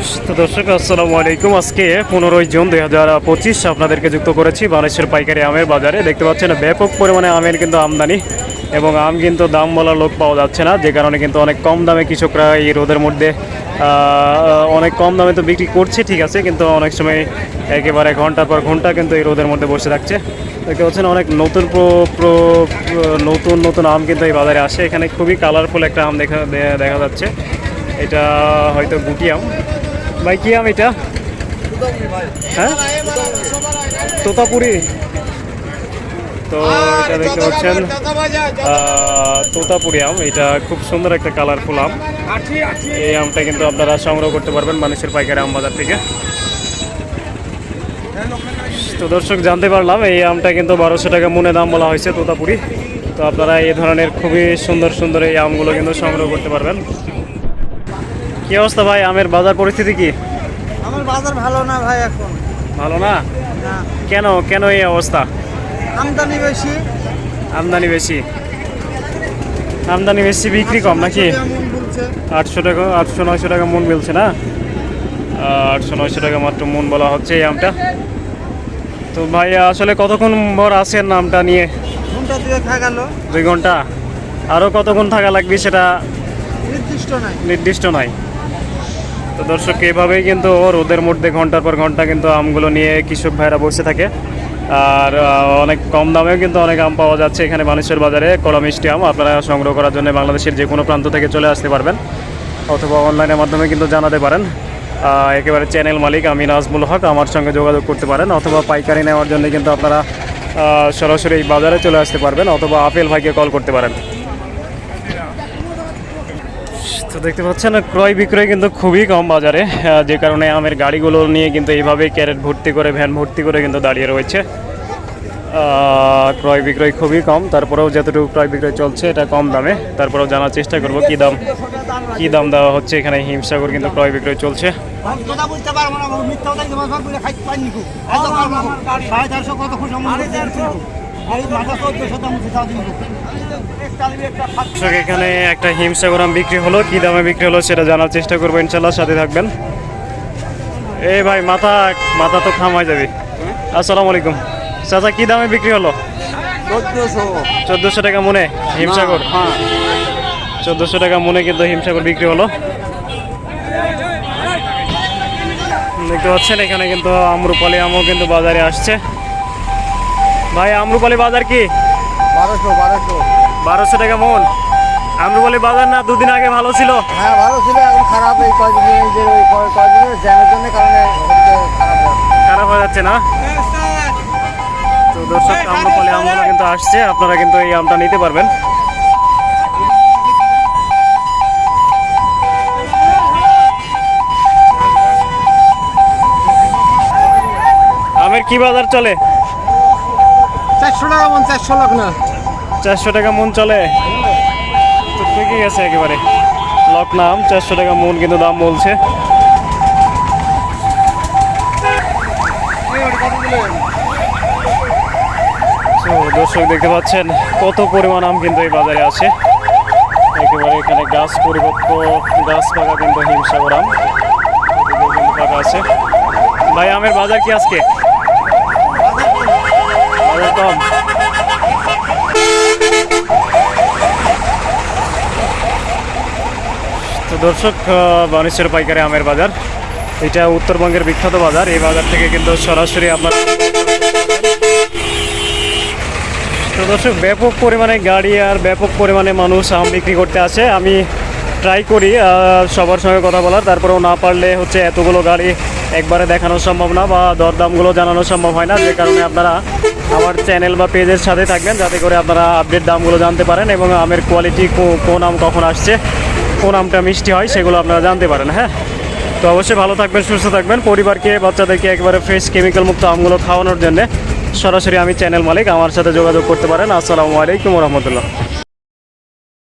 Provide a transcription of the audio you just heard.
তো দর্শক, আসসালামু আলাইকুম। আজকে পনেরোই জুন দুই হাজার পঁচিশ আপনাদেরকে যুক্ত করেছি বাংলাদেশের পাইকারি আমের বাজারে। দেখতে পাচ্ছেন, ব্যাপক পরিমাণে আমের কিন্তু আমদানি এবং আম কিন্তু দাম বলার লোক পাওয়া যাচ্ছে না, যে কারণে কিন্তু অনেক কম দামে কৃষকরা এই রোদের মধ্যে অনেক কম দামে তো বিক্রি করছে, ঠিক আছে, কিন্তু অনেক সময় একেবারে ঘণ্টার পর ঘণ্টা কিন্তু এই রোদের মধ্যে বসে থাকছে। দেখতে পাচ্ছেন, অনেক নতুন নতুন নতুন আম কিন্তু এই বাজারে আসে। এখানে খুবই কালারফুল একটা আম দেখা দেখা যাচ্ছে। এটা হয়তো গুটি আম। ভাই কি আম এটা? হ্যাঁ? তোতাপুরি। তো এটা দেখতে পাচ্ছেন তোতাপুরি আম। এটা খুব সুন্দর একটা কালারফুল আম। এই আমটা কিন্তু আপনারা সংগ্রহ করতে পারবেন মানুষের পাইকারি আম বাজার থেকে। তো দর্শক জানতে পারলাম এই আমটা কিন্তু বারোশো টাকা মনে দাম বলা হয়েছে তোতাপুরি। তো আপনারা এই ধরনের খুবই সুন্দর সুন্দর এই আমগুলো কিন্তু সংগ্রহ করতে পারবেন। কি অবস্থা ভাই? আমের বাজার পরিস্থিতি কি? আমার বাজার ভালো না ভাই এখন। ভালো না? কেন? কেন এই অবস্থা? আমদানি বেশি। আমদানি বেশি। আমদানি বেশি বিক্রি কম নাকি? আটশো টাকা আটশো নয়শো টাকা মন মিলছে না? আটশো নয়শো টাকা মাত্র মন বলা হচ্ছে এই আমটা। তো ভাই আসলে কতক্ষণ ভর আছেন আমটা নিয়ে? দুই ঘণ্টা? আরও কতক্ষণ থাকা লাগবে সেটা নির্দিষ্ট নাই। নির্দিষ্ট নাই। তো দর্শক, এভাবেই কিন্তু রোদের মধ্যে ঘণ্টার পর ঘণ্টা কিন্তু আমগুলো নিয়ে কৃষক ভাইরা বসে থাকে। আর অনেক কম দামেও কিন্তু অনেক আম পাওয়া যাচ্ছে এখানে মানুষের বাজারে। কলা মিষ্টি আম আপনারা সংগ্রহ করার জন্য বাংলাদেশের যে কোনো প্রান্ত থেকে চলে আসতে পারবেন। অথবা অনলাইনের মাধ্যমে কিন্তু জানাতে পারেন। একেবারে চ্যানেল মালিক আমি নাজমুল হক, আমার সঙ্গে যোগাযোগ করতে পারেন। অথবা পাইকারি নেওয়ার জন্য কিন্তু আপনারা সরাসরি বাজারে চলে আসতে পারবেন। অথবা আপেল ভাইকে কল করতে পারেন। তো দেখতে পাচ্ছেন, ক্রয় বিক্রয় কিন্তু খুবই কম বাজারে যে কারণে আমের গাড়িগুলো নিয়ে কিন্তু এইভাবেই ক্যারেট ভর্তি করে, ভ্যান ভর্তি করে কিন্তু দাঁড়িয়ে রয়েছে। ক্রয় বিক্রয় খুবই কম, তারপরেও যতটুকু ক্রয় বিক্রয় চলছে এটা কম দামে। তারপরেও জানার চেষ্টা করব কি দাম কি দাম দেওয়া হচ্ছে এখানে, হিমসাগর কিন্তু ক্রয় বিক্রয় চলছে। কথা এখানে একটা হিমসাগর আম বিক্রি হলো কি দামে বিক্রি হলো সেটা জানার চেষ্টা করব ইনশাল্লাহ সাথে থাকবেন। এই ভাই মাথা মাথা তো খামাই যাবে। আসসালামু আলাইকুম। চাচা কি দামে বিক্রি হলো? চোদ্দশো। চোদ্দোশো টাকা মনে হিমসাগর? হ্যাঁ। চোদ্দোশো টাকা মনে কিন্তু হিমসাগর বিক্রি হলো। দেখতে পাচ্ছেন এখানে কিন্তু আমরুপালি আমও কিন্তু বাজারে আসছে। ভাই আমরুপালি বাজার কি? বারোশো বারোশো। বারোশো টাকা মন। আমরুপালি বাজার না দুদিন আগে ভালো ছিল? হ্যাঁ ভালো ছিল এখন খারাপ। এই কয়দিন এই যে ওই কয়- কয়দিনের জ্যামের জন্য কারণে খারাপ খারাপ হয়ে যাচ্ছে না? তো দর্শক আমরুপালি আমগুলো কিন্তু আসছে। আপনারা কিন্তু এই আমটা নিতে পারবেন। আমের কি বাজার চলে? চারশো টাকা মন, চারশো না চারশো টাকা মন চলে। ঠিকই গেছে একেবারে। লক নাম, চারশো টাকা মন কিন্তু দাম বলছে। দর্শক দেখতে পাচ্ছেন, কত পরিমাণ আম কিন্তু এই বাজারে আছে। একেবারে এখানে গাছ পরিপক্ক গাছ পাকা কিন্তু হিমসাগর আম। পাকা আছে। ভাই, আমের বাজার কি আজকে? তো দর্শক বানেশ্বর পাইকারি আমের বাজার। এটা উত্তরবঙ্গের বিখ্যাত বাজার। এই বাজার থেকে কিন্তু সরাসরি আপনার তো দর্শক, ব্যাপক পরিমাণে গাড়ি আর ব্যাপক পরিমাণে মানুষ আম বিক্রি করতে আসে। আমি ট্রাই করি সবার সঙ্গে কথা বলার। তারপরেও না পারলে হচ্ছে এতগুলো গাড়ি একবারে দেখানো সম্ভব না বা দরদামগুলো জানানো সম্ভব হয় না। যে কারণে আপনারা আমার চ্যানেল বা পেজের সাথে থাকবেন, যাতে করে আপনারা আপডেট দামগুলো জানতে পারেন এবং আমের কোয়ালিটি কোন আম কখন আসছে, কোন আমটা মিষ্টি হয় সেগুলো আপনারা জানতে পারেন হ্যাঁ? তো অবশ্যই ভালো থাকবেন, সুস্থ থাকবেন। পরিবারকে, বাচ্চাদেরকে একবারে ফ্রেশ কেমিক্যাল মুক্ত আমগুলো খাওয়ানোর জন্য সরাসরি আমি চ্যানেল মালিক, আমার সাথে যোগাযোগ করতে পারেন। আসসালামু আলাইকুম রহমতুল্লাহ।